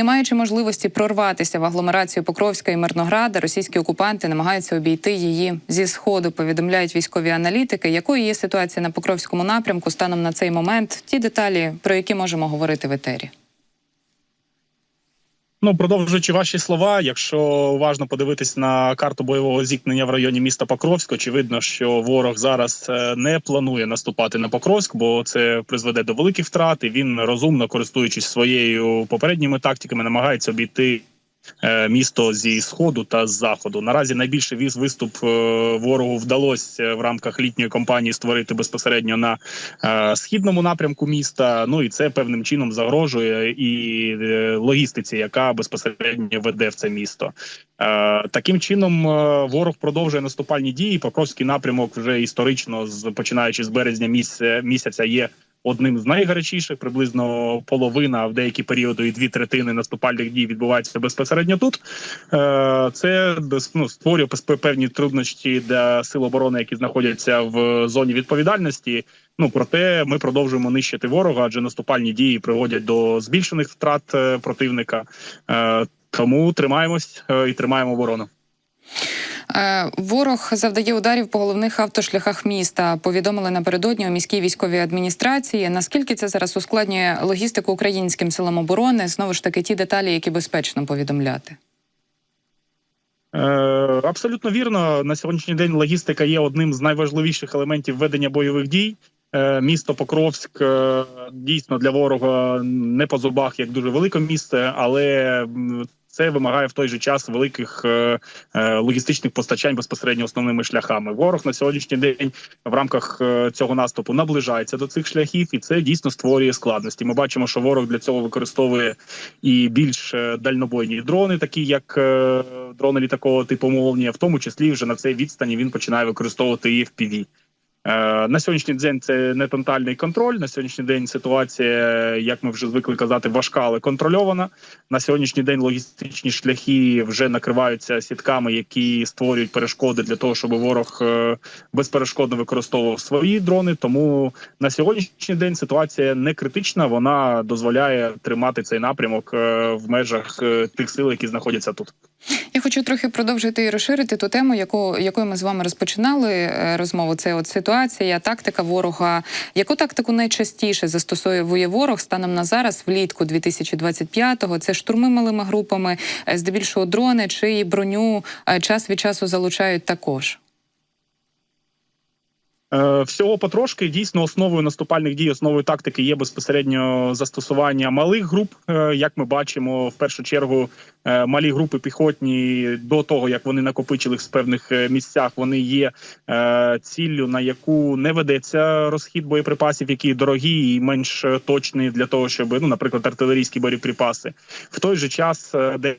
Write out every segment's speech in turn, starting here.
не маючи можливості прорватися в агломерацію Покровська і Мирнограда, російські окупанти намагаються обійти її зі сходу. Повідомляють військові аналітики. Якою є ситуація на Покровському напрямку станом на цей момент? Ті деталі, про які можемо говорити в етері. Ну, продовжуючи ваші слова, якщо уважно подивитись на карту бойового зіткнення в районі міста Покровськ, очевидно, що ворог зараз е, не планує наступати на Покровськ, бо це призведе до великих втрат. І він розумно користуючись своєю попередніми тактиками, намагається обійти. Е, Місто зі сходу та з заходу наразі найбільший віз виступ е, ворогу вдалося в рамках літньої кампанії створити безпосередньо на е, східному напрямку міста. Ну і це певним чином загрожує і логістиці, яка безпосередньо веде в це місто. Таким чином ворог продовжує наступальні дії. Покровський напрямок вже історично, починаючи з березня місяця, є одним з найгарячіших. Приблизно половина, в деякі періоди і дві третини наступальних дій відбуваються безпосередньо тут. Е, Це ну, створює певні труднощі для сил оборони, які знаходяться в зоні відповідальності. Ну проте ми продовжуємо нищити ворога, адже наступальні дії приводять до збільшених втрат е, противника. Е, Тому тримаємось і тримаємо оборону. Е, Ворог завдає ударів по головних автошляхах міста. Повідомили напередодні у міській військовій адміністрації. Наскільки це зараз ускладнює логістику українським силам оборони? Знову ж таки, ті деталі, які безпечно повідомляти. Е, Абсолютно вірно. На сьогоднішній день логістика є одним з найважливіших елементів ведення бойових дій. Е, Місто Покровськ дійсно для ворога не по зубах як дуже велике місце, але це вимагає в той же час великих е, е, логістичних постачань безпосередньо основними шляхами. Ворог на сьогоднішній день в рамках е, цього наступу наближається до цих шляхів, і це дійсно створює складності. Ми бачимо, що ворог для цього використовує і більш е, дальнобойні дрони, такі як е, дрони літакового типу «Молнія», в тому числі вже на цей відстані він починає використовувати і FPV. Е, На сьогоднішній день це не тотальний контроль. На сьогоднішній день ситуація, як ми вже звикли казати, важка, але контрольована. На сьогоднішній день логістичні шляхи вже накриваються сітками, які створюють перешкоди для того, щоб ворог е, безперешкодно використовував свої дрони. Тому на сьогоднішній день ситуація не критична. Вона дозволяє тримати цей напрямок е, в межах тих сил, які знаходяться тут. Я хочу трохи продовжити і розширити ту тему, яку якою ми з вами розпочинали е, розмову. Це от ситуація, тактика ворога. Яку тактику найчастіше застосовує ворог станом на зараз, влітку 2025-го? Це штурми малими групами, е, здебільшого дрони чи броню е, час від часу залучають також. Е, Всього потрошки дійсно основою наступальних дій, основою тактики є безпосередньо застосування малих груп. Е, Як ми бачимо, в першу чергу е, малі групи піхотні до того, як вони накопичились в певних місцях, вони є ціллю, на яку не ведеться розхід боєприпасів, які дорогі і менш точні для того, щоб ну, наприклад, артилерійські боєприпаси. В той же час, де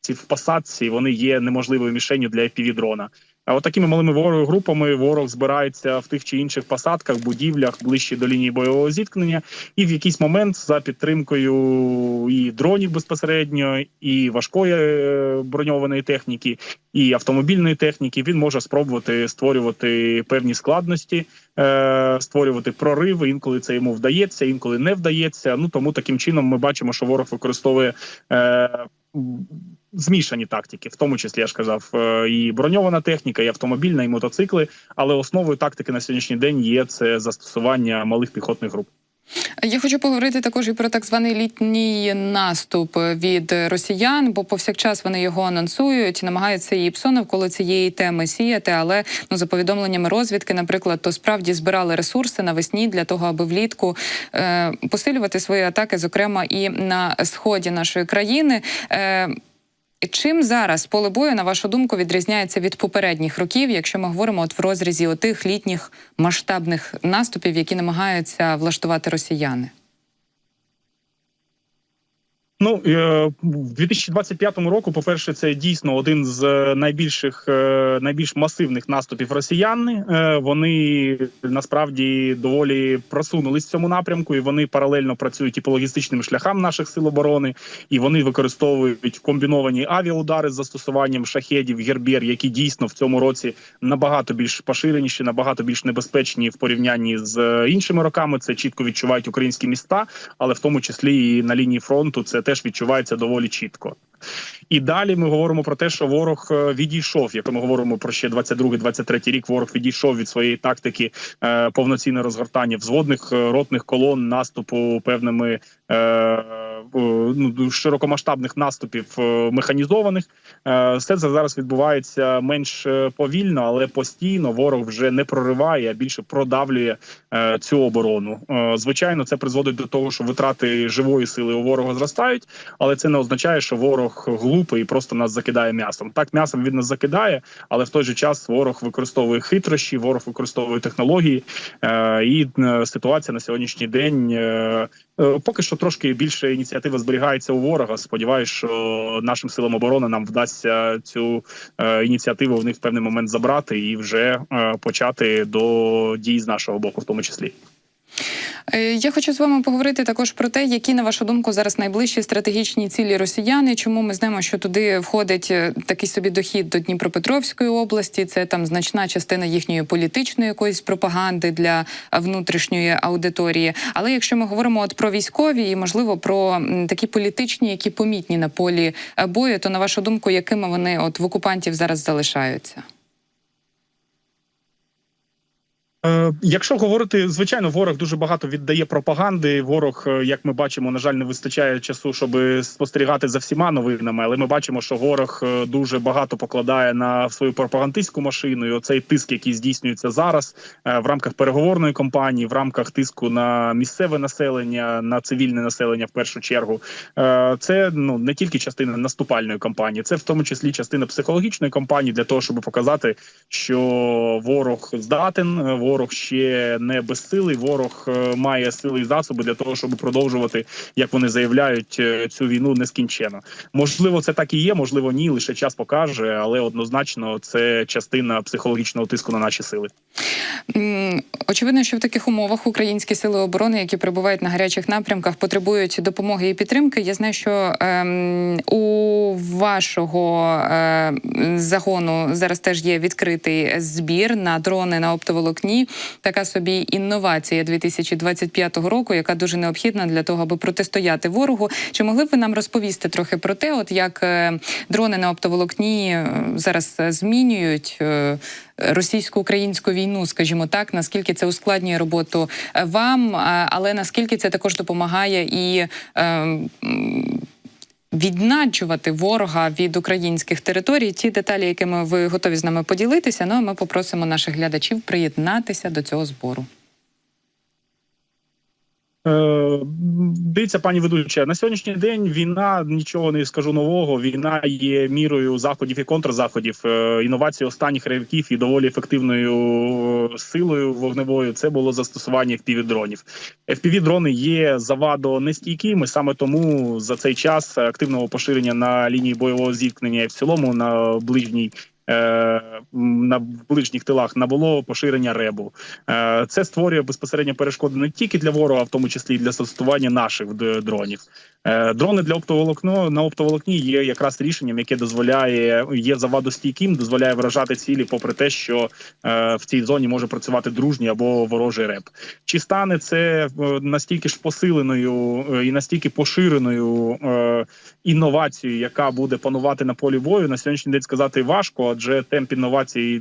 ці в посадці вони є неможливою мішенню для fpv дрона. А от такими малими ворог групами ворог збирається в тих чи інших посадках, будівлях ближче до лінії бойового зіткнення, і в якийсь момент за підтримкою і дронів безпосередньо, і важкої е, броньованої техніки, і автомобільної техніки він може спробувати створювати певні складності, е, створювати прориви. Інколи це йому вдається, інколи не вдається. Ну тому таким чином ми бачимо, що ворог використовує. Змішані тактики, в тому числі я ж казав, е, і броньована техніка, і автомобільна, і мотоцикли. Але основою тактики на сьогоднішній день є це застосування малих піхотних груп. Я хочу поговорити також і про так званий літній наступ від росіян, бо повсякчас вони його анонсують, намагаються і псо навколо цієї теми сіяти. Але ну за повідомленнями розвідки, наприклад, то справді збирали ресурси навесні для того, аби влітку е, посилювати свої атаки, зокрема і на сході нашої країни. Е, Чим зараз поле бою, на вашу думку, відрізняється від попередніх років, якщо ми говоримо от в розрізі отих літніх масштабних наступів, які намагаються влаштувати росіяни? Ну е, в 2025 року, по перше, це дійсно один з е, найбільших е, найбільш масивних наступів росіян. Вони насправді доволі просунулись в цьому напрямку, і вони паралельно працюють і по логістичним шляхам наших сил оборони, і вони використовують комбіновані авіаудари з застосуванням шахедів, гербєр, які дійсно в цьому році набагато більш поширеніші, набагато більш небезпечні в порівнянні з іншими роками. Це чітко відчувають українські міста, але в тому числі і на лінії фронту це те. Теж відчувається доволі чітко. І далі ми говоримо про те, що ворог е, відійшов. Як ми говоримо про ще 22-23 рік, ворог відійшов від своєї тактики е, повноцінне розгортання взводних е, ротних колон наступу певними ну, широкомасштабних наступів е, механізованих. Е, Все це зараз відбувається менш е, повільно, але постійно ворог вже не прориває, а більше продавлює е, цю оборону. Е, Звичайно, це призводить до того, що витрати живої сили у ворога зростають, але це не означає, що ворог глупий і просто нас закидає м'ясом. Так, м'ясом він нас закидає, але в той же час ворог використовує хитрощі, ворог використовує технології, е, і е, ситуація на сьогоднішній день. е, е, Поки що трошки більше ініціатива зберігається у ворога. Сподіваюсь, що нашим силам оборони нам вдасться цю е, ініціативу в них в певний момент забрати і вже е, почати до дій з нашого боку, в тому числі. Е, Я хочу з вами поговорити також про те, які на вашу думку зараз найближчі стратегічні цілі росіяни. Чому ми знаємо, що туди входить е, такий собі дохід до Дніпропетровської області? Це там значна частина їхньої політичної якоїсь пропаганди для внутрішньої аудиторії. Але якщо ми говоримо от про військові і можливо про такі політичні, які помітні на полі е, бою, то на вашу думку, якими вони от в окупантів зараз залишаються? Е, Якщо говорити, звичайно, ворог дуже багато віддає пропаганди. Ворог, е, як ми бачимо, на жаль, не вистачає часу, щоб спостерігати за всіма новинами. Але ми бачимо, що ворог е, дуже багато покладає на свою пропагандистську машину. І оцей тиск, який здійснюється зараз е, в рамках переговорної кампанії, в рамках тиску на місцеве населення, на цивільне населення, в першу чергу, е, це ну не тільки частина наступальної кампанії, це в тому числі частина психологічної кампанії для того, щоб показати, що ворог здатен, е, ворог ще не безсилий, ворог е, має сили і засоби для того, щоб продовжувати, як вони заявляють, е, цю війну нескінченно. Можливо, це так і є, можливо, ні. Лише час покаже, але однозначно це частина психологічного тиску на наші сили. Очевидно, що в таких умовах українські сили оборони, які перебувають на гарячих напрямках, потребують допомоги і підтримки. Я знаю, що ем, у вашого е, загону зараз теж є відкритий збір на дрони на оптоволокні. Така собі інновація 2025 року, яка дуже необхідна для того, аби протистояти ворогу. Чи могли б ви нам розповісти трохи про те, от як е, дрони на оптоволокні е, зараз е, змінюють? Російсько-українську війну, скажімо так, наскільки це ускладнює роботу вам, але наскільки це також допомагає і е, м, віднаджувати ворога від українських територій? Ті деталі, якими ви готові з нами поділитися. Ну а ми попросимо наших глядачів приєднатися до цього збору. Е, Дивіться, пані ведуча, на сьогоднішній день війна нічого не скажу нового. Війна є мірою заходів і контрзаходів. Е, Інновації останніх років і доволі ефективною е, силою вогневою. Це було застосування FPV-дронів. FPV-дрони є завадо нестійкими. Саме тому за цей час активного поширення на лінії бойового зіткнення в цілому на ближній. На ближніх тилах набуло поширення ребу. Е, Це створює безпосередньо перешкоди не тільки для ворога, а в тому числі і для застосування наших дронів. Е, Дрони для оптоволокно на оптоволокні є якраз рішенням, яке дозволяє є завадостійким, дозволяє вражати цілі, попри те, що е, в цій зоні може працювати дружній або ворожий реп. Чи стане це настільки ж посиленою і настільки поширеною інновацією, яка буде панувати на полі бою, на сьогоднішній день сказати важко, адже темп інновацій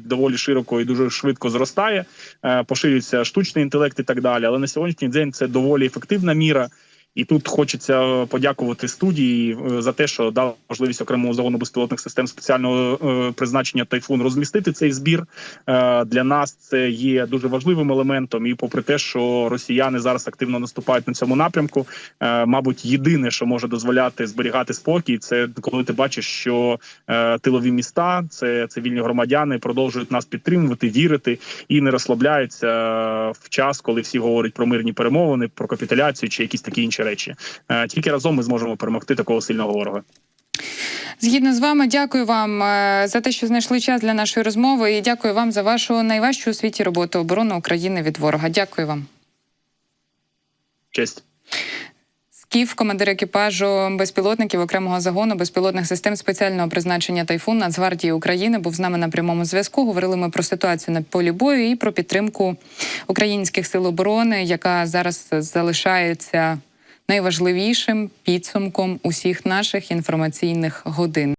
доволі широко і дуже швидко зростає. Е, Поширюється штучний інтелект і так далі. Але на сьогоднішній день це доволі ефективна міра. І тут хочеться подякувати студії е, за те, що дав можливість окремому загону безпілотних систем спеціального е, призначення тайфун розмістити цей збір. Е, Для нас це є дуже важливим елементом. І попри те, що росіяни зараз активно наступають на цьому напрямку, мабуть, єдине, що може дозволяти зберігати спокій, це коли ти бачиш, що тилові міста, це цивільні громадяни, продовжують нас підтримувати, вірити і не розслабляються в час, коли всі говорять про мирні перемовини, про капітуляцію чи якісь такі інші речі. Е, Тільки разом ми зможемо перемогти такого сильного ворога. Згідно з вами, дякую вам е, за те, що знайшли час для нашої розмови, і дякую вам за вашу найважчу у світі роботу оборони України від ворога. Дякую вам. Честь. Скіф, командир екіпажу безпілотників окремого загону безпілотних систем спеціального призначення Тайфун Нацгвардії України був з нами на прямому зв'язку. Говорили ми про ситуацію на полі бою і про підтримку українських сил оборони, яка зараз залишається найважливішим підсумком усіх наших інформаційних годин.